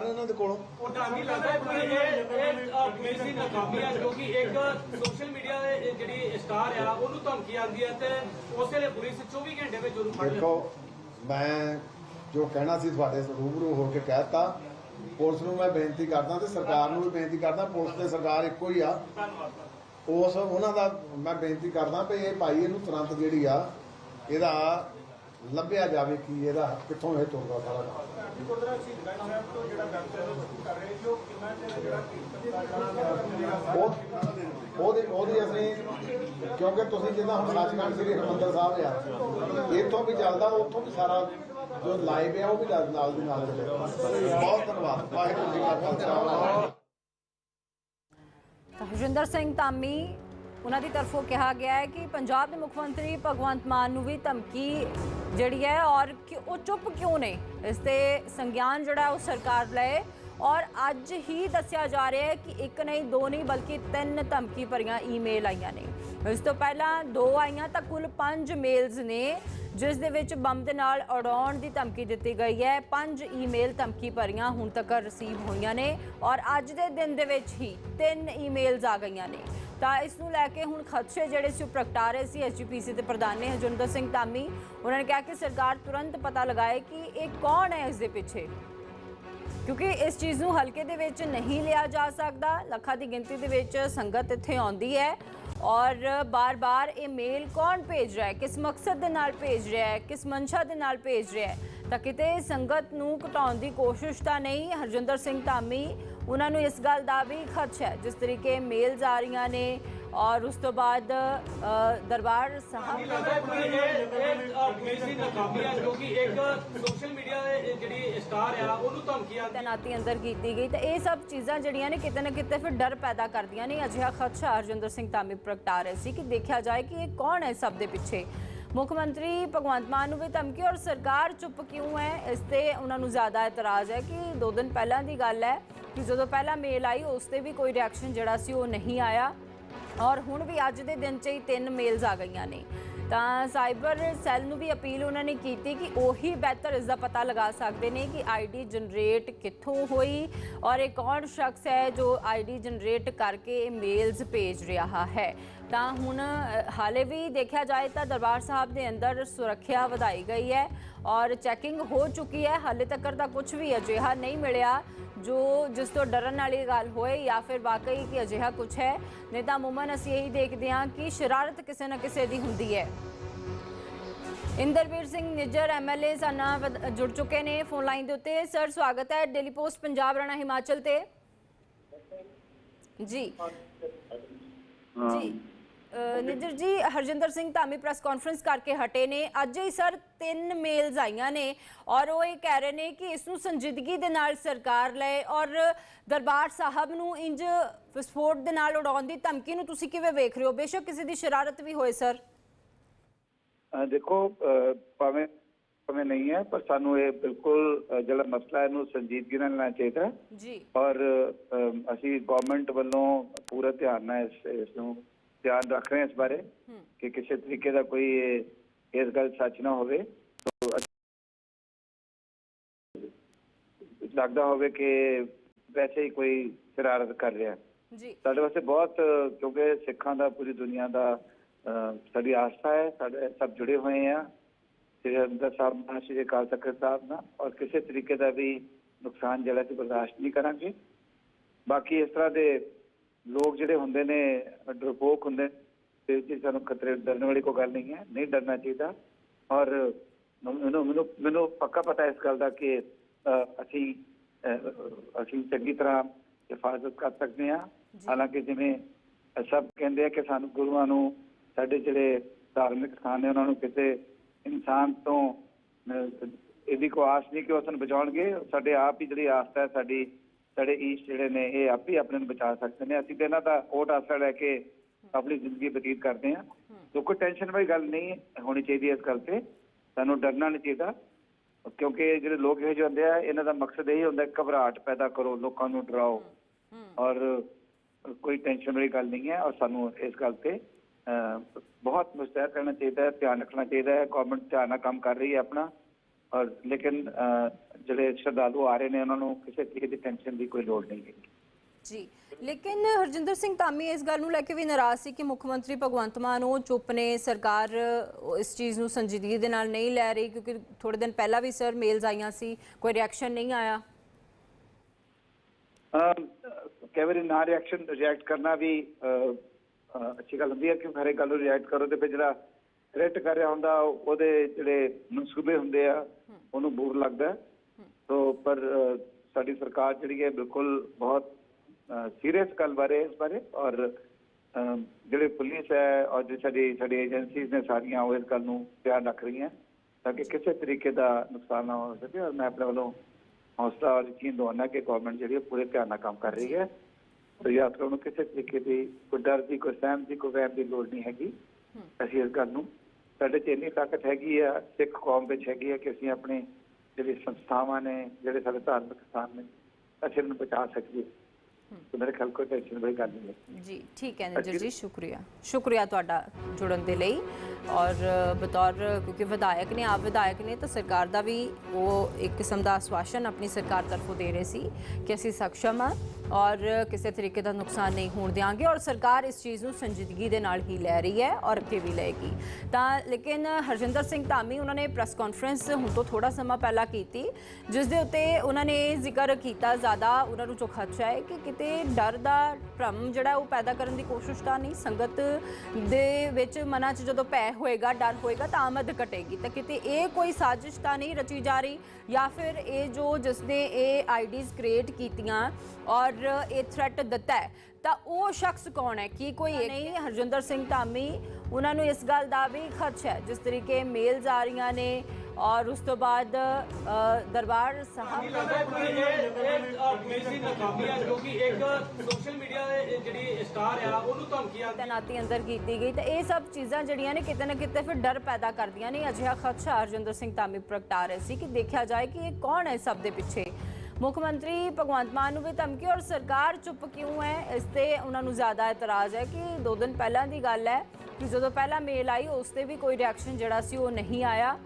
ਇਹਨਾਂ ਦੇ ਕੋਲੋਂ। ਉਹ ਤੁਹਾਨੂੰ ਲੱਗਦਾ ਹੈ ਕਿ ਇਹ ਇਹ ਪੁਲਿਸ ਦੀ ਨਾਕਾਮੀ ਹੈ ਕਿਉਂਕਿ ਇੱਕ ਸੋਸ਼ਲ ਮੀਡੀਆ ਦੇ ਜਿਹੜੀ ਸਟਾਰ ਆ ਉਹਨੂੰ ਧਮਕੀ ਆਉਂਦੀ ਹੈ ਤੇ ਉਸ ਵੇਲੇ ਪੁਲਿਸ 24 ਘੰਟੇ ਵਿੱਚ ਉਹਨੂੰ ਫੜ ਦੇਖੋ ਮੈਂ ਜੋ ਕਹਿਣਾ ਸੀ ਤੁਹਾਡੇ ਰੂਬਰੂ ਹੋ ਕੇ ਕਹਿਤਾ ਪੁਲਿਸ ਨੂੰ ਮੈਂ ਬੇਨਤੀ ਕਰਦਾ ਤੇ ਸਰਕਾਰ ਨੂੰ ਵੀ ਬੇਨਤੀ ਕਰਦਾ ਪੁਲਿਸ ਤੇ ਸਰਕਾਰ ਇੱਕੋ ਹੀ ਆ। ਧੰਨਵਾਦ। ਉਸ ਉਹਨਾਂ ਦਾ ਮੈਂ ਬੇਨਤੀ ਕਰਦਾ ਵੀ ਇਹ ਭਾਈ ਇਹਨੂੰ ਤੁਰੰਤ ਜਿਹੜੀ ਆ ਇਹਦਾ ਲੱਭਿਆ ਜਾਵੇ ਕਿ ਇਹਦਾ ਕਿੱਥੋਂ ਇਹ ਤੁਰਦਾ ਸਾਰਾ ਉਹ ਉਹਦੀ ਉਹਦੀ ਅਸੀਂ ਕਿਉਂਕਿ ਤੁਸੀਂ ਜਿੱਦਾਂ ਹੁਣ ਸੱਚਖੰਡ ਸ੍ਰੀ ਹਰਿਮੰਦਰ ਸਾਹਿਬ ਆ ਇੱਥੋਂ ਵੀ ਚੱਲਦਾ ਉੱਥੋਂ ਵੀ ਸਾਰਾ ਜੋ ਲਾਈਵ ਆ ਉਹ ਵੀ ਨਾਲ ਨਾਲ ਦੀ ਨਾਲ ਬਹੁਤ ਧੰਨਵਾਦ। ਵਾਹਿਗੁਰੂ ਜੀ ਕਾ ਖਾਲਸਾ। ਤਾਂ ਹਰਜਿੰਦਰ ਸਿੰਘ ਧਾਮੀ ਉਹਨਾਂ ਦੀ ਤਰਫੋਂ ਕਿਹਾ ਗਿਆ ਹੈ ਕਿ ਪੰਜਾਬ ਦੇ ਮੁੱਖ ਮੰਤਰੀ ਭਗਵੰਤ ਮਾਨ ਨੂੰ ਵੀ ਧਮਕੀ ਜਿਹੜੀ ਹੈ ਔਰ ਕਿ ਉਹ ਚੁੱਪ ਕਿਉਂ ਨੇ? ਇਸ ਤੇ ਸੰਗਿਆਨ ਜਿਹੜਾ ਉਹ ਸਰਕਾਰ ਲਏ ਔਰ ਅੱਜ ਹੀ ਦੱਸਿਆ ਜਾ ਰਿਹਾ ਹੈ ਕਿ ਇੱਕ ਨਹੀਂ, ਦੋ ਨਹੀਂ, ਬਲਕਿ ਤਿੰਨ ਧਮਕੀ ਭਰੀਆਂ ਈਮੇਲ ਆਈਆਂ ਨੇ। ਇਸ ਤੋਂ ਪਹਿਲਾਂ ਦੋ ਆਈਆਂ ਤਾਂ ਕੁੱਲ ਪੰਜ ਮੇਲਸ ਨੇ, ਜਿਸ ਦੇ ਵਿੱਚ ਬੰਬ ਦੇ ਨਾਲ ਉਡਾਉਣ ਦੀ ਧਮਕੀ ਦਿੱਤੀ ਗਈ ਹੈ। ਪੰਜ ਈਮੇਲ ਧਮਕੀ ਭਰੀਆਂ ਹੁਣ ਤੱਕ ਰਿਸੀਵ ਹੋਈਆਂ ਨੇ ਔਰ ਅੱਜ ਦੇ ਦਿਨ ਦੇ ਵਿੱਚ ਹੀ ਤਿੰਨ ਈਮੇਲਸ ਆ ਗਈਆਂ ਨੇ। ਤਾਂ ਇਸ ਨੂੰ ਲੈ ਕੇ ਹੁਣ ਖਦਸ਼ੇ ਜਿਹੜੇ ਸੀ ਉਹ ਪ੍ਰਗਟਾ ਰਹੇ ਸੀ ਐਸਜੀਪੀਸੀ ਦੇ ਪ੍ਰਧਾਨ ਨੇ ਹਰਜਿੰਦਰ ਸਿੰਘ ਧਾਮੀ, ਉਹਨਾਂ ਨੇ ਕਿਹਾ ਕਿ ਸਰਕਾਰ ਤੁਰੰਤ ਪਤਾ ਲਗਾਏ ਕਿ ਇਹ ਕੌਣ ਹੈ ਇਸ ਦੇ ਪਿੱਛੇ। ਕਿਉਂਕਿ ਇਸ ਚੀਜ਼ ਨੂੰ ਹਲਕੇ ਦੇ ਵਿੱਚ ਨਹੀਂ ਲਿਆ ਜਾ ਸਕਦਾ। ਲੱਖਾਂ ਦੀ ਗਿਣਤੀ ਦੇ ਵਿੱਚ ਸੰਗਤ ਇੱਥੇ ਆਉਂਦੀ ਹੈ। ਔਰ ਬਾਰ-ਬਾਰ ਇਹ ਮੇਲ ਕੌਣ ਭੇਜ ਰਿਹਾ ਹੈ? ਕਿਸ ਮਕਸਦ ਦੇ ਨਾਲ ਭੇਜ ਰਿਹਾ ਹੈ? ਕਿਸ ਮਨਸ਼ਾ ਦੇ ਨਾਲ ਭੇਜ ਰਿਹਾ ਹੈ? ਤਾਂ ਕਿਤੇ ਸੰਗਤ ਨੂੰ ਘਟਾਉਣ ਦੀ ਕੋਸ਼ਿਸ਼ ਤਾਂ ਨਹੀਂ, ਹਰਜਿੰਦਰ ਸਿੰਘ ਧਾਮੀ ਉਹਨਾਂ ਨੂੰ ਇਸ ਗੱਲ ਦਾ ਵੀ ਖਦਸ਼ਾ ਹੈ। ਜਿਸ ਤਰੀਕੇ ਮੇਲਸ ਆ ਰਹੀਆਂ ਨੇ ਔਰ ਉਸ ਤੋਂ ਬਾਅਦ ਦਰਬਾਰ ਸਾਹਿਬ ਤੈਨਾਤੀ ਅੰਦਰ ਕੀਤੀ ਗਈ। ਤਾਂ ਇਹ ਸਭ ਚੀਜ਼ਾਂ ਜਿਹੜੀਆਂ ਨੇ ਕਿਤੇ ਨਾ ਕਿਤੇ ਫਿਰ ਡਰ ਪੈਦਾ ਕਰਦੀਆਂ ਨੇ। ਅਜਿਹਾ ਖਦਸ਼ਾ ਹਰਜਿੰਦਰ ਸਿੰਘ ਧਾਮੀ ਪ੍ਰਗਟਾ ਰਹੇ ਸੀ ਕਿ ਦੇਖਿਆ ਜਾਏ ਕਿ ਇਹ ਕੌਣ ਹੈ ਸਭ ਦੇ ਪਿੱਛੇ। ਮੁੱਖ ਮੰਤਰੀ ਭਗਵੰਤ ਮਾਨ ਨੂੰ ਵੀ ਧਮਕੀ ਔਰ ਸਰਕਾਰ ਚੁੱਪ ਕਿਉਂ ਹੈ? ਇਸ ਤੇ ਉਹਨਾਂ ਨੂੰ ਜ਼ਿਆਦਾ ਇਤਰਾਜ਼ ਹੈ ਕਿ ਦੋ ਦਿਨ ਪਹਿਲਾਂ ਦੀ ਗੱਲ ਹੈ। ਕਿ ਜਦੋਂ ਪਹਿਲਾਂ ਮੇਲ ਆਈ, ਉਸ ਤੇ ਵੀ ਕੋਈ ਰਿਐਕਸ਼ਨ ਜਿਹੜਾ ਸੀ ਉਹ ਨਹੀਂ ਆਇਆ। ਔਰ ਹੁਣ ਵੀ ਅੱਜ ਦੇ ਦਿਨ 'ਚ ਹੀ ਤਿੰਨ ਮੇਲਸ ਆ ਗਈਆਂ ਨੇ। ਤਾਂ ਸਾਈਬਰ ਸੈੱਲ ਨੂੰ ਵੀ ਅਪੀਲ ਉਹਨਾਂ ਨੇ ਕੀਤੀ ਕਿ ਉਹੀ ਬਿਹਤਰ ਇਸ ਦਾ ਪਤਾ ਲਗਾ ਸਕਦੇ ਨੇ ਕਿ ਆਈਡੀ ਜਨਰੇਟ ਕਿੱਥੋਂ ਹੋਈ। ਔਰ ਇਹ ਕੌਣ ਸ਼ਖਸ ਹੈ ਜੋ ਆਈਡੀ ਜਨਰੇਟ ਕਰਕੇ ਇਹ ਮੇਲਸ ਭੇਜ ਰਿਹਾ ਹੈ। ਤਾਂ ਹੁਣ ਹਾਲੇ ਵੀ ਦੇਖਿਆ ਜਾਏ ਤਾਂ ਦਰਬਾਰ ਸਾਹਿਬ ਦੇ ਅੰਦਰ ਸੁਰੱਖਿਆ ਵਧਾਈ ਗਈ ਹੈ। ਔਰ ਚੈਕਿੰਗ ਹੋ ਚੁੱਕੀ ਹੈ। ਹਾਲੇ ਤੱਕ ਦਾ ਕੁਝ ਵੀ ਅਜਿਹਾ ਨਹੀਂ ਮਿਲਿਆ। ਜੋ ਜਿਸ ਤੋਂ ਡਰਨ ਵਾਲੀ ਗੱਲ ਹੋਏ ਜਾਂ ਫਿਰ ਵਾਕਈ ਕਿ ਅਜਿਹਾ ਕੁਝ ਹੈ ਨਹੀਂ ਤਾਂ ਅਮੂਮਨ ਅਸੀਂ ਇਹੀ ਦੇਖਦੇ ਹਾਂ ਕਿ ਸ਼ਰਾਰਤ ਕਿਸੇ ਨਾ ਕਿਸੇ ਦੀ ਹੁੰਦੀ ਹੈ। ਇੰਦਰਵੀਰ ਸਿੰਘ ਨਿੱਜਰ ਐਮਐਲਏ ਸਾਨਾ ਜੁੜ ਚੁੱਕੇ ਨੇ ਫੋਨ ਲਾਈਨ ਦੇ ਉੱਤੇ। ਸਰ ਸਵਾਗਤ ਹੈ ਡੇਲੀ ਪੋਸਟ ਪੰਜਾਬ ਰਣਾ ਹਿਮਾਚਲ ਤੇ। ਜੀ। ਜੀ। ਅ, ਨਿੱਜਰ ਜੀ ਹਰਜਿੰਦਰ ਸਿੰਘ ਧਾਮੀ ਪ੍ਰੈਸ ਕਾਨਫਰੰਸ ਕਰਕੇ ਹਟੇ ਨੇ। ਅੱਜ ਹੀ ਸਰ ਤਿੰਨ ਮੇਲਸ ਆਈਆਂ ਨੇ ਔਰ ਉਹ ਇਹ ਕਹਿ ਰਹੇ ਨੇ ਕਿ ਇਸ ਨੂੰ ਸੰਜੀਦਗੀ ਦੇ ਨਾਲ ਸਰਕਾਰ ਲਏ ਔਰ ਦਰਬਾਰ ਸਾਹਿਬ ਨੂੰ ਇੰਜ ਵਿਸਫੋਟ ਦੇ ਨਾਲ ਉਡਾਉਣ ਦੀ ਧਮਕੀ ਨੂੰ ਤੁਸੀਂ ਕਿਵੇਂ ਵੇਖ ਰਹੇ ਹੋ? ਬੇਸ਼ੱਕ ਕਿਸੇ ਦੀ ਸ਼ਰਾਰਤ ਵੀ ਹੋਏ ਸਰ। ਦੇਖੋ ਭਾਵੇਂ ਭਾਵੇਂ ਨਹੀਂ ਹੈ ਪਰ ਸਾਨੂੰ ਇਹ ਬਿਲਕੁਲ ਜਿਹੜਾ ਮਸਲਾ ਹੈ ਇਹਨੂੰ ਸੰਜੀਦਗੀ ਨਾਲ ਲੈਣਾ ਚਾਹੀਦਾ ਜੀ। ਔਰ ਅਸੀਂ ਗਵਰਨਮੈਂਟ ਵੱਲੋਂ ਪੂਰਾ ਧਿਆਨ ਨਾਲ ਇਸ ਨੂੰ ਧਿਆਨ ਰੱਖ ਰਹੇ ਹਾਂ ਇਸ ਬਾਰੇ ਕਿ ਕਿਸੇ ਤਰੀਕੇ ਦਾ ਕੋਈ ਇਸ ਗੱਲ ਸੱਚ ਨਾ ਹੋਵੇ। ਤੋ ਲੱਗਦਾ ਹੋਵੇ ਕਿ ਵੈਸੇ ਹੀ ਕੋਈ ਸ਼ਰਾਰਤ ਕਰ ਰਿਹਾ। ਜੀ। ਸਾਡੇ ਵਾਸਤੇ ਬਹੁਤ ਕਿਉਂਕਿ ਸਿੱਖਾਂ ਦਾ ਪੂਰੀ ਦੁਨੀਆ ਦਾ ਸਾਡੀ ਆਸਥਾ ਹੈ ਸਾਡੇ ਸਭ ਜੁੜੇ ਹੋਏ ਆ ਸ੍ਰੀ ਹਰਿਮੰਦਰ ਸਾਹਿਬ ਨਾਲ ਸ੍ਰੀ ਅਕਾਲ ਤਖਤ ਸਾਹਿਬ ਨਾਲ ਔਰ ਕਿਸੇ ਤਰੀਕੇ ਦਾ ਵੀ ਨੁਕਸਾਨ ਜਿਹੜਾ ਸੀ ਬਰਦਾਸ਼ਤ ਨਹੀਂ ਕਰਾਂਗੇ। ਬਾਕੀ ਇਸ ਤਰ੍ਹਾਂ ਦੇ ਲੋਕ ਜਿਹੜੇ ਹੁੰਦੇ ਨੇ ਡਰਪੋਕ ਹੁੰਦੇ ਤੇ ਜੀ ਸਾਨੂੰ ਖਤਰੇ ਡਰਨ ਵਾਲੀ ਕੋਈ ਗੱਲ ਨਹੀਂ ਹੈ ਨਹੀਂ ਡਰਨਾ ਚਾਹੀਦਾ। ਔਰ ਮੈਨੂੰ ਮੈਨੂੰ ਮੈਨੂੰ ਪੱਕਾ ਪਤਾ ਇਸ ਗੱਲ ਦਾ ਕਿ ਅਸੀਂ ਅਸੀਂ ਚੰਗੀ ਤਰ੍ਹਾਂ ਹਿਫਾਜ਼ਤ ਕਰ ਸਕਦੇ ਹਾਂ। ਹਾਲਾਂਕਿ ਜਿਵੇਂ ਸਭ ਕਹਿੰਦੇ ਆ ਕਿ ਸਾਨੂੰ ਗੁਰੂਆਂ ਨੂੰ ਸਾਡੇ ਜਿਹੜੇ ਧਾਰਮਿਕ ਸਥਾਨ ਨੇ ਉਹਨਾਂ ਨੂੰ ਕਿਸੇ ਇਨਸਾਨ ਤੋਂ ਇਹਦੀ ਕੋਈ ਆਸ ਨਹੀਂ ਕਿ ਉਹ ਸਾਨੂੰ ਬਚਾਉਣਗੇ। ਸਾਡੇ ਆਪ ਹੀ ਜਿਹੜੀ ਆਸਥਾ ਹੈ ਸਾਡੀ ਸਾਡੇ ਈਸ਼ ਜਿਹੜੇ ਨੇ ਇਹ ਆਪ ਹੀ ਆਪਣੇ ਨੂੰ ਬਚਾ ਸਕਦੇ ਨੇ। ਅਸੀਂ ਤੇ ਇਹਨਾਂ ਦਾ ਓਟ ਆਸਰਾ ਲੈ ਕੇ ਆਪਣੀ ਜ਼ਿੰਦਗੀ ਬਤੀਤ ਕਰਦੇ ਹਾਂ। ਸੋ ਕੋਈ ਟੈਨਸ਼ਨ ਵਾਲੀ ਗੱਲ ਨਹੀਂ ਹੋਣੀ ਚਾਹੀਦੀ ਇਸ ਗੱਲ ਤੇ। ਸਾਨੂੰ ਡਰਨਾ ਨਹੀਂ ਚਾਹੀਦਾ। ਕਿਉਂਕਿ ਜਿਹੜੇ ਲੋਕ ਇਹੋ ਜਿਹੇ ਹੁੰਦੇ ਆ ਇਹਨਾਂ ਦਾ ਮਕਸਦ ਇਹ ਹੁੰਦਾ ਹੈ ਘਬਰਾਹਟ ਪੈਦਾ ਕਰੋ ਲੋਕਾਂ ਨੂੰ ਡਰਾਓ। ਔਰ ਕੋਈ ਟੈਨਸ਼ਨ ਵਾਲੀ ਗੱਲ ਨਹੀਂ ਹੈ। ਔਰ ਸਾਨੂੰ ਇਸ ਗੱਲ ਤੇ ਬਹੁਤ ਮੁਸਤੈਦ ਰਹਿਣਾ ਚਾਹੀਦਾ ਹੈ ਧਿਆਨ ਰੱਖਣਾ ਚਾਹੀਦਾ ਹੈ। ਗਵਰਨਮੈਂਟ ਧਿਆਨ ਨਾਲ ਕੰਮ ਕਰ ਰਹੀ ਹੈ ਆਪਣਾ। ਔਰ ਲੇਕਿਨ ਜਿਹੜੇ ਸ਼ਰਧਾਲੂ ਆ ਰਹੇ ਨੇ ਉਹਨਾਂ ਨੂੰ ਕਿਸੇ ਤਰੀਕੇ ਦੀ ਟੈਨਸ਼ਨ ਦੀ ਕੋਈ ਲੋੜ ਨਹੀਂ ਹੈ ਜੀ। ਲੇਕਿਨ ਹਰਜਿੰਦਰ ਸਿੰਘ ਧਾਮੀ ਇਸ ਗੱਲ ਨੂੰ ਲੈ ਕੇ ਵੀ ਨਾਰਾਜ਼ ਸੀ ਕਿ ਮੁੱਖ ਮੰਤਰੀ ਭਗਵੰਤ ਮਾਨ ਉਹ ਚੁੱਪ ਨੇ ਸਰਕਾਰ ਇਸ ਚੀਜ਼ ਨੂੰ ਸੰਜੀਦਗੀ ਦੇ ਨਾਲ ਨਹੀਂ ਲੈ ਰਹੀ ਕਿਉਂਕਿ ਥੋੜੇ ਦਿਨ ਪਹਿਲਾਂ ਵੀ ਸਰ ਮੇਲਸ ਆਈਆਂ ਸੀ ਕੋਈ ਰਿਐਕਸ਼ਨ ਨਹੀਂ ਆਇਆ? ਅਮ, ਕਈ ਵਾਰੀ ਨਾ ਰਿਐਕਸ਼ਨ ਰਿਐਕਟ ਕਰਨਾ ਵੀ ਅੱਛੀ ਗੱਲ ਹੁੰਦੀ ਹੈ ਕਿ ਹਰੇ ਗੱਲ ਨੂੰ ਰਿਐਕਟ ਕਰੋ ਤੇ ਫਿਰ ਜਿਹੜਾ ਰਿਐਕਟ ਕਰ ਰਿਹਾ ਹੁੰਦਾ, ਉਹਦੇ ਜਿਹੜੇ ਮਨਸੂਬੇ ਹੁੰਦੇ ਆ, ਉਹਨੂੰ ਬੂਰ ਲੱਗਦਾ ਸੋ, ਪਰ ਸਾਡੀ ਸਰਕਾਰ ਜਿਹੜੀ ਹੈ ਬਿਲਕੁਲ ਬਹੁਤ ਸੀਰੀਅਸ ਗੱਲ ਬਾਰੇ, ਇਸ ਬਾਰੇ, ਔਰ ਜਿਹੜੇ ਪੁਲਿਸ ਹੈ, ਔਰ ਜਿਹੜੀ ਸਾਡੀ ਸਾਡੀ ਏਜੰਸੀਜ਼ ਨੇ ਸਾਰੀਆਂ ਉਹ ਇਸ ਗੱਲ ਨੂੰ ਧਿਆਨ ਰੱਖ ਰਹੀਆਂ ਤਾਂ ਕਿ ਕਿਸੇ ਤਰੀਕੇ ਦਾ ਨੁਕਸਾਨ ਨਾ ਹੋ ਸਕੇ। ਔਰ ਮੈਂ ਆਪਣੇ ਵੱਲੋਂ ਹੌਸਲਾ ਔਰ ਯਕੀਨ ਦਵਾਉਣਾ ਕਿ ਗਵਰਨਮੈਂਟ ਜਿਹੜੀ ਹੈ ਪੂਰੇ ਧਿਆਨ ਨਾਲ ਕੰਮ ਕਰ ਰਹੀ ਹੈ। ਤੇ ਯਾਤਰਾ ਨੂੰ ਕਿਸੇ ਤਰੀਕੇ ਦੀ ਕੋਈ ਡਰ ਦੀ, ਕੋਈ ਸਹਿਮ ਦੀ, ਕੋਈ ਵਹਿਮ ਦੀ ਲੋੜ ਨਹੀਂ ਹੈਗੀ। ਅਸੀਂ ਇਸ ਗੱਲ ਨੂੰ, ਸਾਡੇ 'ਚ ਇੰਨੀ ਤਾਕਤ ਹੈਗੀ ਆ, ਸਿੱਖ ਕੌਮ ਵਿੱਚ ਹੈਗੀ ਆ ਕਿ ਅਸੀਂ ਆਪਣੇ ਜਿਹੜੇ ਸੰਸਥਾਵਾਂ ਨੇ, ਜਿਹੜੇ ਸਾਡੇ ਧਾਰਮਿਕ ਸਥਾਨ ਨੇ, ਅਸੀਂ ਇਹਨਾਂ ਨੂੰ ਬਚਾ ਸਕੀਏ। ਤੇ ਮੇਰੇ ਖਿਆਲ ਕੋਈ ਟੈਨਸ਼ਨ ਵਾਲੀ ਗੱਲ ਨਹੀਂ ਹੈ। ਜੀ ਠੀਕ ਹੈ ਨਿਰਜਰ ਜੀ ਸ਼ੁਕਰੀਆ। ਸ਼ੁਕਰੀਆ ਤੁਹਾਡਾ ਜੁੜਨ ਦੇ ਲਈ। ਔਰ ਬਤੌਰ ਕਿਉਂਕਿ ਵਿਧਾਇਕ ਨੇ ਆਪ ਵਿਧਾਇਕ ਨੇ ਤਾਂ ਸਰਕਾਰ ਦਾ ਵੀ ਉਹ ਇੱਕ ਕਿਸਮ ਦਾ ਆਸ਼ਵਾਸਨ ਆਪਣੀ ਸਰਕਾਰ ਤਰਫੋਂ ਦੇ ਰਹੇ ਸੀ ਕਿ ਅਸੀਂ ਸક્ષਮ ਹਾਂ ਔਰ ਕਿਸੇ ਤਰੀਕੇ ਦਾ ਨੁਕਸਾਨ ਨਹੀਂ ਹੋਣ ਦਿਆਂਗੇ ਔਰ ਸਰਕਾਰ ਇਸ ਚੀਜ਼ ਨੂੰ ਸੰਜੀਦਗੀ ਦੇ ਨਾਲ ਹੀ ਲੈ ਰਹੀ ਹੈ ਔਰ ਅੱਗੇ ਵੀ ਲਏਗੀ। ਤਾਂ ਲੇਕਿਨ ਹਰਜਿੰਦਰ ਸਿੰਘ ਧਾਮੀ ਉਹਨਾਂ ਨੇ ਪ੍ਰੈਸ ਕਾਨਫਰੰਸ ਹੁਣ ਤੋਂ ਥੋੜਾ ਸਮਾਂ ਪਹਿਲਾਂ ਕੀਤੀ ਜਿਸ ਦੇ ਉੱਤੇ ਉਹਨਾਂ ਨੇ ਜ਼ਿਕਰ ਕੀਤਾ ਜ਼ਿਆਦਾ ਉਹਨਾਂ ਨੂੰ ਜੋ ਖਦਸ਼ਾ ਹੈ ਕਿ ਕਿਤੇ ਡਰ ਦਾ ਭ੍ਰਮ ਜਿਹੜਾ ਉਹ ਪੈਦਾ ਕਰਨ ਦੀ ਕੋਸ਼ਿਸ਼ ਤਾਂ ਨਹੀਂ ਸੰਗਤ ਦੇ ਵਿੱਚ ਮਨਾਂ 'ਚ ਜਦੋਂ ਭੈ ਹੋਏਗਾ ਡਰ ਹੋਏਗਾ ਤਾਂ ਆਮਦ ਘਟੇਗੀ। ਤਾਂ ਕਿਤੇ ਇਹ ਕੋਈ ਸਾਜ਼ਿਸ਼ ਤਾਂ ਨਹੀਂ ਰਚੀ ਜਾ ਰਹੀ ਜਾਂ ਫਿਰ ਇਹ ਜੋ ਜਿਸ ਨੇ ਇਹ ਆਈਡੀਜ਼ ਕ੍ਰੀਏਟ ਕੀਤੀਆਂ ਔਰ ਇਹ ਥ੍ਰੈਟ ਦਿੱਤਾ ਤਾਂ ਉਹ ਸ਼ਖਸ ਕੌਣ ਹੈ? ਕੀ ਕੋਈ ਇੱਕ ਨਹੀਂ ਹਰਜਿੰਦਰ ਸਿੰਘ ਧਾਮੀ ਉਹਨਾਂ ਨੂੰ ਇਸ ਗੱਲ ਦਾ ਵੀ ਖਦਸ਼ਾ ਹੈ। ਜਿਸ ਤਰੀਕੇ ਮੇਲਸ ਆ ਰਹੀਆਂ ਨੇ ਔਰ ਉਸ ਤੋਂ ਬਾਅਦ ਦਰਬਾਰ ਸਾਹਿਬ ਇਹ ਇਹ ਮੇਰੀ ਨਾਕਾਮੀ ਹੈ ਕਿਉਂਕਿ ਇੱਕ ਸੋਸ਼ਲ ਮੀਡੀਆ ਦੇ ਜਿਹੜੀ ਸਟਾਰ ਆ ਉਹਨੂੰ ਧਮਕੀਆਂ ਤੈਨਾਤੀ ਅੰਦਰ ਕੀਤੀ ਗਈ ਤਾਂ ਇਹ ਸਭ ਚੀਜ਼ਾਂ ਜਿਹੜੀਆਂ ਨੇ ਕਿਤੇ ਨਾ ਕਿਤੇ ਫਿਰ ਡਰ ਪੈਦਾ ਕਰਦੀਆਂ ਨੇ ਅਜਿਹਾ ਖਦਸ਼ਾ ਹਰਜਿੰਦਰ ਸਿੰਘ ਧਾਮੀ ਪ੍ਰਗਟਾ ਰਹੇ ਸੀ ਕਿ ਦੇਖਿਆ ਜਾਏ ਕਿ ਇਹ ਕੌਣ ਹੈ ਸਭ ਦੇ ਪਿੱਛੇ ਮੁੱਖ ਮੰਤਰੀ ਭਗਵੰਤ ਮਾਨ ਨੂੰ ਵੀ ਧਮਕੀ ਔਰ ਸਰਕਾਰ ਚੁੱਪ ਕਿਉਂ ਹੈ ਇਸ ਤੇ ਉਹਨਾਂ ਨੂੰ ਜ਼ਿਆਦਾ ਇਤਰਾਜ਼ ਹੈ ਕਿ ਦੋ ਦਿਨ ਪਹਿਲਾਂ ਦੀ ਗੱਲ ਹੈ ਕਿ ਜਦੋਂ ਪਹਿਲਾਂ ਮੇਲ ਆਈ ਉਸ ਤੇ ਵੀ ਕੋਈ ਰਿਐਕਸ਼ਨ ਜਿਹੜਾ ਸੀ ਉਹ ਨਹੀਂ ਆਇਆ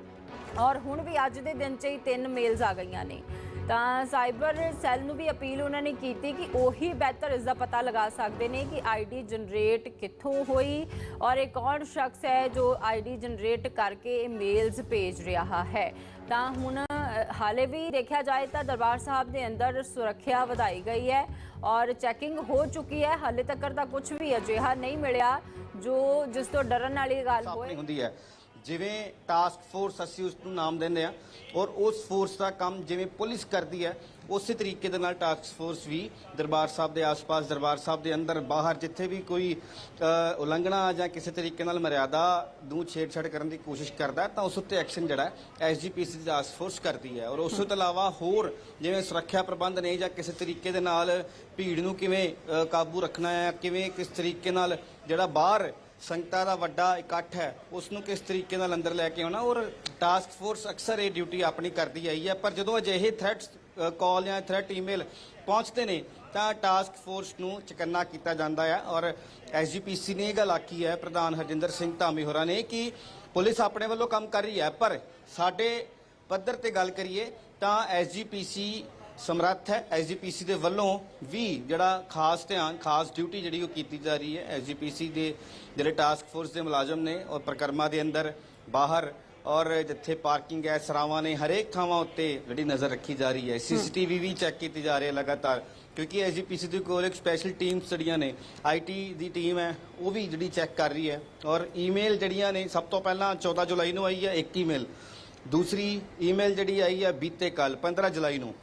ਔਰ ਹੁਣ ਵੀ ਅੱਜ ਦੇ ਦਿਨ 'ਚ ਹੀ ਤਿੰਨ ਮੇਲਸ ਆ ਗਈਆਂ ਨੇ। ਤਾਂ ਸਾਈਬਰ ਸੈੱਲ ਨੂੰ ਵੀ ਅਪੀਲ ਉਹਨਾਂ ਨੇ ਕੀਤੀ ਕਿ ਉਹੀ ਬਿਹਤਰ ਇਸ ਦਾ ਪਤਾ ਲਗਾ ਸਕਦੇ ਨੇ ਕਿ ਆਈਡੀ ਜਨਰੇਟ ਕਿੱਥੋਂ ਹੋਈ ਔਰ ਇਹ ਕੌਣ ਸ਼ਖਸ ਹੈ ਜੋ ਆਈਡੀ ਜਨਰੇਟ ਕਰਕੇ ਇਹ ਮੇਲਸ ਭੇਜ ਰਿਹਾ ਹੈ। ਤਾਂ ਹੁਣ ਹਾਲੇ ਵੀ ਦੇਖਿਆ ਜਾਏ ਤਾਂ ਦਰਬਾਰ ਸਾਹਿਬ ਦੇ ਅੰਦਰ ਸੁਰੱਖਿਆ ਵਧਾਈ ਗਈ ਹੈ ਔਰ ਚੈਕਿੰਗ ਹੋ ਚੁੱਕੀ ਹੈ। ਹਾਲੇ ਤੱਕ ਤਾਂ ਕੁਝ ਵੀ ਅਜਿਹਾ ਨਹੀਂ ਮਿਲਿਆ ਜੋ ਜਿਸ ਤੋਂ ਡਰਨ ਵਾਲੀ ਗੱਲ ਹੋਏ। ਆਪਣੀ ਹੁੰਦੀ ਹੈ। ਜਿਵੇਂ ਟਾਸਕ ਫੋਰਸ ਅਸੀਂ ਉਸ ਨੂੰ ਨਾਮ ਦਿੰਦੇ ਆ ਔਰ ਉਸ ਫੋਰਸ ਦਾ ਕੰਮ ਜਿਵੇਂ ਪੁਲਿਸ ਕਰਦੀ ਹੈ, ਉਸੇ ਤਰੀਕੇ ਦੇ ਨਾਲ ਟਾਸਕ ਫੋਰਸ ਵੀ ਦਰਬਾਰ ਸਾਹਿਬ ਦੇ ਆਸ-ਪਾਸ, ਦਰਬਾਰ ਸਾਹਿਬ ਦੇ ਅੰਦਰ, ਬਾਹਰ ਜਿੱਥੇ ਵੀ ਕੋਈ ਉਲੰਘਣਾ ਜਾਂ ਕਿਸੇ ਤਰੀਕੇ ਨਾਲ ਮਰਿਆਦਾ ਨੂੰ ਛੇੜਛਾੜ ਕਰਨ ਦੀ ਕੋਸ਼ਿਸ਼ ਕਰਦਾ ਤਾਂ ਉਸ ਉੱਤੇ ਐਕਸ਼ਨ ਜਿਹੜਾ ਐਸਜੀਪੀਸੀ ਦੀ ਟਾਸਕ ਫੋਰਸ ਕਰਦੀ ਹੈ ਔਰ ਉਸ ਤੋਂ ਇਲਾਵਾ ਹੋਰ ਜਿਵੇਂ ਸੁਰੱਖਿਆ ਪ੍ਰਬੰਧ ਨੇ ਜਾਂ ਕਿਸੇ ਤਰੀਕੇ ਦੇ ਨਾਲ ਭੀੜ ਨੂੰ ਕਿਵੇਂ ਕਾਬੂ ਰੱਖਣਾ ਹੈ, ਕਿਵੇਂ ਕਿਸ ਤਰੀਕੇ ਨਾਲ ਜਿਹੜਾ ਬਾਹਰ ਸੰਗਤਾਂ ਦਾ ਵੱਡਾ ਇਕੱਠ ਹੈ ਉਸ ਨੂੰ ਕਿਸ ਤਰੀਕੇ ਨਾਲ ਅੰਦਰ ਲੈ ਕੇ ਆਉਣਾ, ਔਰ ਟਾਸਕ ਫੋਰਸ ਅਕਸਰ ਇਹ ਡਿਊਟੀ ਆਪਣੀ ਕਰਦੀ ਆਈ ਹੈ, ਪਰ ਜਦੋਂ ਅਜਿਹੇ ਥ੍ਰੈਟਸ ਕਾਲ ਜਾਂ ਥ੍ਰੈਟ ਈਮੇਲ ਪਹੁੰਚਦੇ ਨੇ, ਤਾਂ ਟਾਸਕ ਫੋਰਸ ਨੂੰ ਚਕੰਨਾ ਕੀਤਾ ਜਾਂਦਾ ਹੈ, ਔਰ ਐਸਜੀਪੀਸੀ ਨੇ ਇਹ ਗੱਲ ਆਖੀ ਹੈ, ਪ੍ਰਧਾਨ ਹਰਜਿੰਦਰ ਸਿੰਘ ਧਾਮੀ ਹੋਰਾਂ ਨੇ, ਕਿ ਪੁਲਿਸ ਆਪਣੇ ਵੱਲੋਂ ਕੰਮ ਕਰ ਰਹੀ ਹੈ, ਪਰ ਸਾਡੇ ਪੱਧਰ ਤੇ ਗੱਲ ਕਰੀਏ, ਤਾਂ ਐਸਜੀਪੀਸੀ ਸਮਰੱਥ ਹੈ। ਐਸਜੀਪੀਸੀ ਦੇ ਵੱਲੋਂ ਵੀ ਜਿਹੜਾ ਖਾਸ ਧਿਆਨ ਖਾਸ ਡਿਊਟੀ ਜਿਹੜੀ ਉਹ ਕੀਤੀ ਜਾ ਰਹੀ ਹੈ। ਐਸਜੀਪੀਸੀ ਦੇ ਜਿਹੜੇ ਟਾਸਕ ਫੋਰਸ ਦੇ ਮੁਲਾਜ਼ਮ ਨੇ ਔਰ ਪ੍ਰਕਰਮਾ ਦੇ ਅੰਦਰ ਬਾਹਰ ਔਰ ਜਿੱਥੇ ਪਾਰਕਿੰਗ ਹੈ ਸਰਾਵਾਂ ਨੇ ਹਰੇਕ ਥਾਵਾਂ ਉੱਤੇ ਜਿਹੜੀ ਨਜ਼ਰ ਰੱਖੀ ਜਾ ਰਹੀ ਹੈ। ਸੀਸੀਟੀਵੀ ਵੀ ਚੈੱਕ ਕੀਤੀ ਜਾ ਰਹੀ ਹੈ ਲਗਾਤਾਰ ਕਿਉਂਕਿ ਐਸਜੀਪੀਸੀ ਦੇ ਕੋਲ ਇੱਕ ਸਪੈਸ਼ਲ ਟੀਮਸ ਜਿਹੜੀਆਂ ਨੇ ਆਈਟੀ ਦੀ ਟੀਮ ਹੈ ਉਹ ਵੀ ਜਿਹੜੀ ਚੈੱਕ ਕਰ ਰਹੀ ਹੈ। ਔਰ ਈਮੇਲ ਜਿਹੜੀਆਂ ਨੇ ਸਭ ਤੋਂ ਪਹਿਲਾਂ 14 ਜੁਲਾਈ ਨੂੰ ਆਈ ਹੈ ਇੱਕ ਈਮੇਲ ਦੂਸਰੀ ਈਮੇਲ ਜਿਹੜੀ ਆਈ ਹੈ ਬੀਤੇ ਕੱਲ 15 ਜੁਲਾਈ ਨੂੰ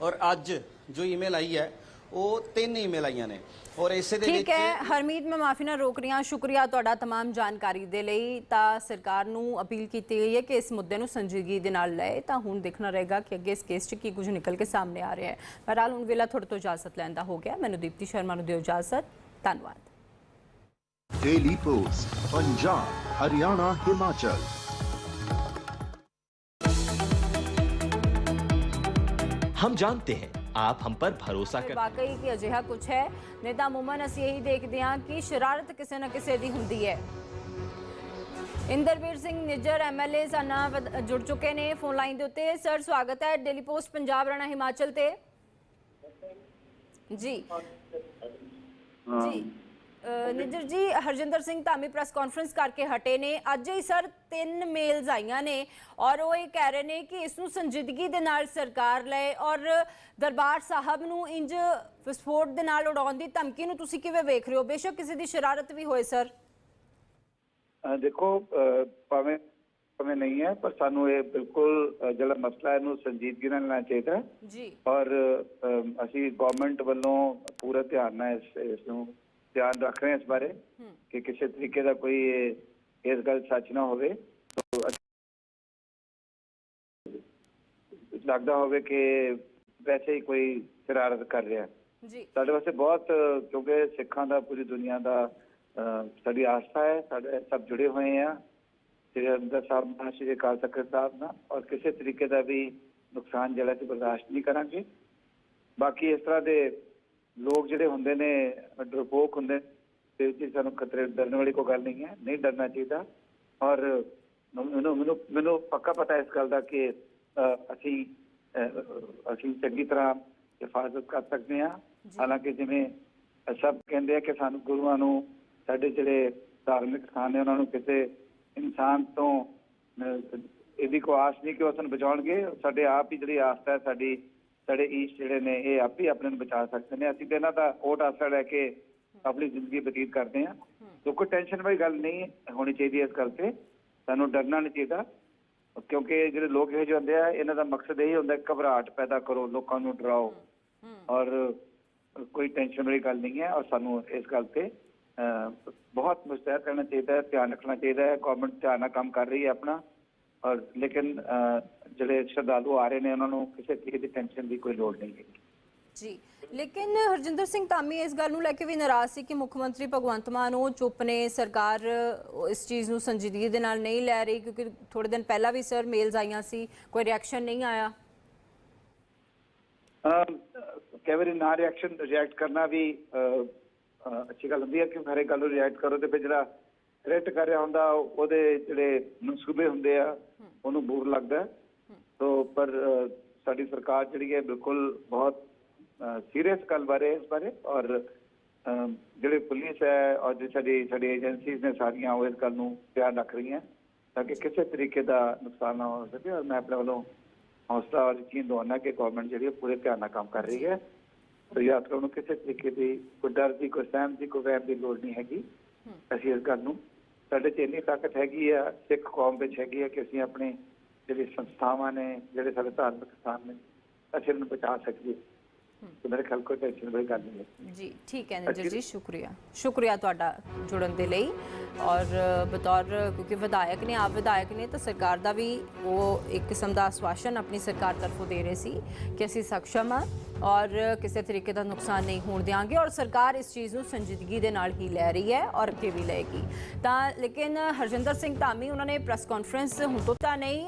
ਔਰ ਅੱਜ ਜੋ ਈਮੇਲ ਆਈ ਹੈ ਉਹ ਤਿੰਨ ਈਮੇਲ ਆਈਆਂ ਨੇ ਔਰ ਇਸੇ ਦੇ ਠੀਕ ਵਿੱਚ ਹੈ ਹਰਮੀਤ ਮੈਂ ਮਾਫੀ ਨਾਲ ਰੋਕ ਰਹੀ ਹਾਂ ਸ਼ੁਕਰੀਆ ਤੁਹਾਡਾ तमाम ਜਾਣਕਾਰੀ ਦੇ ਲਈ ਤਾਂ ਸਰਕਾਰ ਨੂੰ ਅਪੀਲ ਕੀਤੀ ਗਈ ਹੈ ਕਿ ਇਸ ਮੁੱਦੇ ਨੂੰ ਸੰਜੀਦਗੀ ਦੇ ਨਾਲ ਲਏ ਤਾਂ ਹੁਣ ਦੇਖਣਾ ਰਹੇਗਾ ਕਿ ਅੱਗੇ ਇਸ ਕੇਸ 'ਚ ਕੀ ਕੁਝ ਨਿਕਲ ਕੇ ਸਾਹਮਣੇ ਆ ਰਿਹਾ ਹੈ ਬਹਰਾਲ ਹੁਣ ਵੇਲਾ ਤੁਹਾਡੇ ਤੋਂ ਇਜਾਜ਼ਤ ਲੈਣ ਦਾ ਹੋ ਗਿਆ ਮੈਨੂੰ ਦੀਪਤੀ ਸ਼ਰਮਾ ਨੂੰ ਦਿਓ ਇਜਾਜ਼ਤ ਧੰਨਵਾਦ डेली पोस्ट पंजाब हरियाणा हिमाचल हम जानते हैं आप हम पर भरोसा कर ਵਾਕਈ ਕਿ ਅਜਿਹਾ ਕੁਝ ਹੈ ਨਹੀਂ ਤਾਂ ਅਮੂਮਨ ਅਸੀਂ ਇਹੀ ਦੇਖਦੇ ਹਾਂ ਕਿ ਸ਼ਰਾਰਤ ਕਿਸੇ ਨਾ ਕਿਸੇ ਦੀ ਹੁੰਦੀ ਹੈ ਇੰਦਰਵੀਰ ਸਿੰਘ ਨਿੱਜਰ ਐਮਐਲਏ ਸਾਨਾ ਜੁੜ ਚੁੱਕੇ ਨੇ ਫੋਨ ਲਾਈਨ ਦੇ ਉੱਤੇ ਸਰ ਸਵਾਗਤ ਹੈ ਡੇਲੀ ਪੋਸਟ ਪੰਜਾਬ ਰਾਣਾ ਹਿਮਾਚਲ ਤੇ ਜੀ ਜੀ ਅ, ਨਿੱਜਰ ਜੀ ਹਰਜਿੰਦਰ ਸਿੰਘ ਧਾਮੀ ਪ੍ਰੈਸ ਕਾਨਫਰੰਸ ਕਰਕੇ ਹਟੇ ਨੇ। ਅੱਜ ਹੀ ਸਰ ਤਿੰਨ ਮੇਲਸ ਆਈਆਂ ਨੇ ਔਰ ਉਹ ਇਹ ਕਹਿ ਰਹੇ ਨੇ ਕਿ ਇਸ ਨੂੰ ਸੰਜੀਦਗੀ ਦੇ ਨਾਲ ਸਰਕਾਰ ਲਏ ਔਰ ਦਰਬਾਰ ਸਾਹਿਬ ਨੂੰ ਇੰਜ ਵਿਸਫੋਟ ਦੇ ਨਾਲ ਉਡਾਉਣ ਦੀ ਧਮਕੀ ਨੂੰ ਤੁਸੀਂ ਕਿਵੇਂ ਵੇਖ ਰਹੇ ਹੋ? ਬੇਸ਼ੱਕ ਕਿਸੇ ਦੀ ਸ਼ਰਾਰਤ ਵੀ ਹੋਏ ਸਰ। ਦੇਖੋ ਭਾਵੇਂ ਭਾਵੇਂ ਨਹੀਂ ਹੈ ਪਰ ਸਾਨੂੰ ਇਹ ਬਿਲਕੁਲ ਜਿਹੜਾ ਮਸਲਾ ਹੈ ਇਹਨੂੰ ਸੰਜੀਦਗੀ ਨਾਲ ਲੈਣਾ ਚਾਹੀਦਾ ਜੀ। ਔਰ ਅਸੀਂ ਗਵਰਨਮੈਂਟ ਵੱਲੋਂ ਪੂਰਾ ਧਿਆਨ ਨਾਲ ਇਸ ਨੂੰ ਧਿਆਨ ਰੱਖ ਰਹੇ ਹਾਂ ਇਸ ਬਾਰੇ ਕਿ ਕਿਸੇ ਤਰੀਕੇ ਦਾ ਕੋਈ ਇਸ ਗੱਲ ਸੱਚ ਨਾ ਹੋਵੇ। ਤੋ ਲੱਗਦਾ ਹੋਵੇ ਕਿ ਵੈਸੇ ਹੀ ਕੋਈ ਸ਼ਰਾਰਤ ਕਰ ਰਿਹਾ। ਜੀ। ਸਾਡੇ ਵਾਸਤੇ ਬਹੁਤ ਕਿਉਂਕਿ ਸਿੱਖਾਂ ਦਾ ਪੂਰੀ ਦੁਨੀਆ ਦਾ ਸਾਡੀ ਆਸਥਾ ਹੈ ਸਾਡੇ ਸਭ ਜੁੜੇ ਹੋਏ ਆ ਸ੍ਰੀ ਹਰਿਮੰਦਰ ਸਾਹਿਬ ਨਾਲ ਸ੍ਰੀ ਅਕਾਲ ਤਖਤ ਸਾਹਿਬ ਨਾਲ ਔਰ ਕਿਸੇ ਤਰੀਕੇ ਦਾ ਵੀ ਨੁਕਸਾਨ ਜਿਹੜਾ ਅਸੀਂ ਬਰਦਾਸ਼ਤ ਨਹੀਂ ਕਰਾਂਗੇ। ਬਾਕੀ ਇਸ ਤਰ੍ਹਾਂ ਦੇ ਲੋਕ ਜਿਹੜੇ ਹੁੰਦੇ ਨੇ ਡਰਪੋਕ ਹੁੰਦੇ ਤੇ ਜੀ ਸਾਨੂੰ ਖਤਰੇ ਡਰਨ ਵਾਲੀ ਕੋਈ ਗੱਲ ਨਹੀਂ ਹੈ। ਨਹੀਂ ਡਰਨਾ ਚਾਹੀਦਾ। ਔਰ ਮੈਨੂੰ ਮੈਨੂੰ ਮੈਨੂੰ ਪੱਕਾ ਪਤਾ ਇਸ ਗੱਲ ਦਾ ਕਿ ਅਸੀਂ ਅਸੀਂ ਚੰਗੀ ਤਰ੍ਹਾਂ ਹਿਫਾਜ਼ਤ ਕਰ ਸਕਦੇ ਹਾਂ। ਹਾਲਾਂਕਿ ਜਿਵੇਂ ਸਭ ਕਹਿੰਦੇ ਆ ਕਿ ਸਾਨੂੰ ਗੁਰੂਆਂ ਨੂੰ ਸਾਡੇ ਜਿਹੜੇ ਧਾਰਮਿਕ ਸਥਾਨ ਨੇ ਉਹਨਾਂ ਨੂੰ ਕਿਸੇ ਇਨਸਾਨ ਤੋਂ ਇਹਦੀ ਕੋਈ ਆਸ ਨਹੀਂ ਕਿ ਉਹ ਸਾਨੂੰ ਬਚਾਉਣਗੇ। ਸਾਡੇ ਆਪ ਹੀ ਜਿਹੜੀ ਆਸਥਾ ਹੈ ਸਾਡੀ ਸਾਡੇ ਈਸ਼ ਜਿਹੜੇ ਨੇ ਇਹ ਆਪ ਹੀ ਆਪਣੇ ਨੂੰ ਬਚਾ ਸਕਦੇ ਨੇ। ਅਸੀਂ ਤੇ ਇਹਨਾਂ ਦਾ ਓਟ ਆਸਰਾ ਲੈ ਕੇ ਆਪਣੀ ਜ਼ਿੰਦਗੀ ਬਤੀਤ ਕਰਦੇ ਹਾਂ। ਸੋ ਕੋਈ ਟੈਨਸ਼ਨ ਵਾਲੀ ਗੱਲ ਨਹੀਂ ਹੋਣੀ ਚਾਹੀਦੀ ਇਸ ਗੱਲ ਤੇ। ਸਾਨੂੰ ਡਰਨਾ ਨਹੀਂ ਚਾਹੀਦਾ। ਕਿਉਂਕਿ ਜਿਹੜੇ ਲੋਕ ਇਹੋ ਜਿਹੇ ਹੁੰਦੇ ਆ ਇਹਨਾਂ ਦਾ ਮਕਸਦ ਇਹ ਹੁੰਦਾ ਹੈ ਘਬਰਾਹਟ ਪੈਦਾ ਕਰੋ ਲੋਕਾਂ ਨੂੰ ਡਰਾਓ। ਔਰ ਕੋਈ ਟੈਨਸ਼ਨ ਵਾਲੀ ਗੱਲ ਨਹੀਂ ਹੈ। ਔਰ ਸਾਨੂੰ ਇਸ ਗੱਲ ਤੇ ਬਹੁਤ ਮੁਸਤੈਦ ਰਹਿਣਾ ਚਾਹੀਦਾ ਹੈ ਧਿਆਨ ਰੱਖਣਾ ਚਾਹੀਦਾ ਹੈ। ਗਵਰਨਮੈਂਟ ਧਿਆਨ ਨਾਲ ਕੰਮ ਕਰ ਰਹੀ ਹੈ ਆਪਣਾ। ਔਰ ਲੇਕਿਨ ਜਿਹੜੇ ਸ਼ਰਧਾਲੂ ਆ ਰਹੇ ਨੇ ਉਹਨਾਂ ਨੂੰ ਕਿਸੇ ਤਰੀਕੇ ਦੀ ਟੈਨਸ਼ਨ ਦੀ ਕੋਈ ਲੋੜ ਨਹੀਂ ਹੈ ਜੀ। ਲੇਕਿਨ ਹਰਜਿੰਦਰ ਸਿੰਘ ਧਾਮੀ ਇਸ ਗੱਲ ਨੂੰ ਲੈ ਕੇ ਵੀ ਨਾਰਾਜ਼ ਸੀ ਕਿ ਮੁੱਖ ਮੰਤਰੀ ਭਗਵੰਤ ਮਾਨ ਉਹ ਚੁੱਪ ਨੇ ਸਰਕਾਰ ਇਸ ਚੀਜ਼ ਨੂੰ ਸੰਜੀਦਗੀ ਦੇ ਨਾਲ ਨਹੀਂ ਲੈ ਰਹੀ ਕਿਉਂਕਿ ਥੋੜੇ ਦਿਨ ਪਹਿਲਾਂ ਵੀ ਸਰ ਮੇਲਸ ਆਈਆਂ ਸੀ ਕੋਈ ਰਿਐਕਸ਼ਨ ਨਹੀਂ ਆਇਆ? ਅਮ, ਕਈ ਵਾਰੀ ਨਾ ਰਿਐਕਸ਼ਨ ਰਿਐਕਟ ਕਰਨਾ ਵੀ ਅੱਛੀ ਗੱਲ ਹੁੰਦੀ ਹੈ ਕਿ ਹਰੇ ਗੱਲ ਨੂੰ ਰਿਐਕਟ ਕਰੋ ਤੇ ਫਿਰ ਜਿਹੜਾ ਥ੍ਰੈਟ ਕਰ ਰਿਹਾ ਹੁੰਦਾ ਉਹਦੇ ਜਿਹੜੇ ਮਨਸੂਬੇ ਹੁੰਦੇ ਆ ਉਹਨੂੰ ਬੂਰ ਲੱਗਦਾ। ਸੋ ਪਰ ਸਾਡੀ ਸਰਕਾਰ ਜਿਹੜੀ ਹੈ ਬਿਲਕੁਲ ਬਹੁਤ ਸੀਰੀਅਸ ਗੱਲ ਬਾਰੇ ਇਸ ਬਾਰੇ ਔਰ ਜਿਹੜੇ ਪੁਲਿਸ ਹੈ ਔਰ ਜਿਹੜੀ ਸਾਡੀ ਸਾਡੀ ਏਜੰਸੀਜ਼ ਨੇ ਸਾਰੀਆਂ ਉਹ ਇਸ ਗੱਲ ਨੂੰ ਧਿਆਨ ਰੱਖ ਰਹੀਆਂ ਤਾਂ ਕਿ ਕਿਸੇ ਤਰੀਕੇ ਦਾ ਨੁਕਸਾਨ ਨਾ ਹੋ ਸਕੇ। ਔਰ ਮੈਂ ਆਪਣੇ ਵੱਲੋਂ ਹੌਸਲਾ ਔਰ ਯਕੀਨ ਦਵਾਉਣਾ ਕਿ ਗਵਰਨਮੈਂਟ ਜਿਹੜੀ ਪੂਰੇ ਧਿਆਨ ਨਾਲ ਕੰਮ ਕਰ ਰਹੀ ਹੈ। ਤੇ ਯਾਤਰਾ ਨੂੰ ਕਿਸੇ ਤਰੀਕੇ ਦੀ ਕੋਈ ਡਰ ਦੀ ਕੋਈ ਸਹਿਮ ਦੀ ਕੋਈ ਵਹਿਮ ਦੀ ਲੋੜ ਨਹੀਂ ਹੈਗੀ। ਅਸੀਂ ਇਸ ਗੱਲ ਨੂੰ ਸਾਡੇ 'ਚ ਇੰਨੀ ਤਾਕਤ ਹੈਗੀ ਆ, ਸਿੱਖ ਕੌਮ ਵਿੱਚ ਹੈਗੀ ਆ ਕਿ ਅਸੀਂ ਆਪਣੇ ਜਿਹੜੇ ਸੰਸਥਾਵਾਂ ਨੇ, ਜਿਹੜੇ ਸਾਡੇ ਧਾਰਮਿਕ ਸਥਾਨ ਨੇ, ਅਸੀਂ ਇਹਨਾਂ ਨੂੰ ਬਚਾ ਸਕੀਏ। ਤੇ ਮੇਰੇ ਖਿਆਲ ਕੋਈ ਟੈਨਸ਼ਨ ਵਾਲੀ ਗੱਲ ਨਹੀਂ ਹੈ। ਜੀ ਠੀਕ ਹੈ ਨਿਰਜਰ ਜੀ ਸ਼ੁਕਰੀਆ। ਸ਼ੁਕਰੀਆ ਤੁਹਾਡਾ ਜੁੜਨ ਦੇ ਲਈ। ਔਰ ਬਤੌਰ ਕਿਉਂਕਿ ਵਿਧਾਇਕ ਨੇ ਆਪ ਵਿਧਾਇਕ ਨੇ ਤਾਂ ਸਰਕਾਰ ਦਾ ਵੀ ਉਹ ਇੱਕ ਕਿਸਮ ਦਾ ਆਸ਼ਵਾਸਨ ਆਪਣੀ ਸਰਕਾਰ ਤਰਫੋਂ ਦੇ ਰਹੇ ਸੀ ਕਿ ਅਸੀਂ ਸક્ષਮ ਹਾਂ ਔਰ ਕਿਸੇ ਤਰੀਕੇ ਦਾ ਨੁਕਸਾਨ ਨਹੀਂ ਹੋਣ ਦੇਵਾਂਗੇ ਔਰ ਸਰਕਾਰ ਇਸ ਚੀਜ਼ ਨੂੰ ਸੰਜੀਦਗੀ ਦੇ ਨਾਲ ਹੀ ਲੈ ਰਹੀ ਹੈ ਔਰ ਅੱਗੇ ਵੀ ਲਏਗੀ। ਤਾਂ ਲੇਕਿਨ ਹਰਜਿੰਦਰ ਸਿੰਘ ਧਾਮੀ ਉਹਨਾਂ ਨੇ ਪ੍ਰੈਸ ਕਾਨਫਰੰਸ ਹੁਣ ਤੋਂ ਤਾਂ ਨਹੀਂ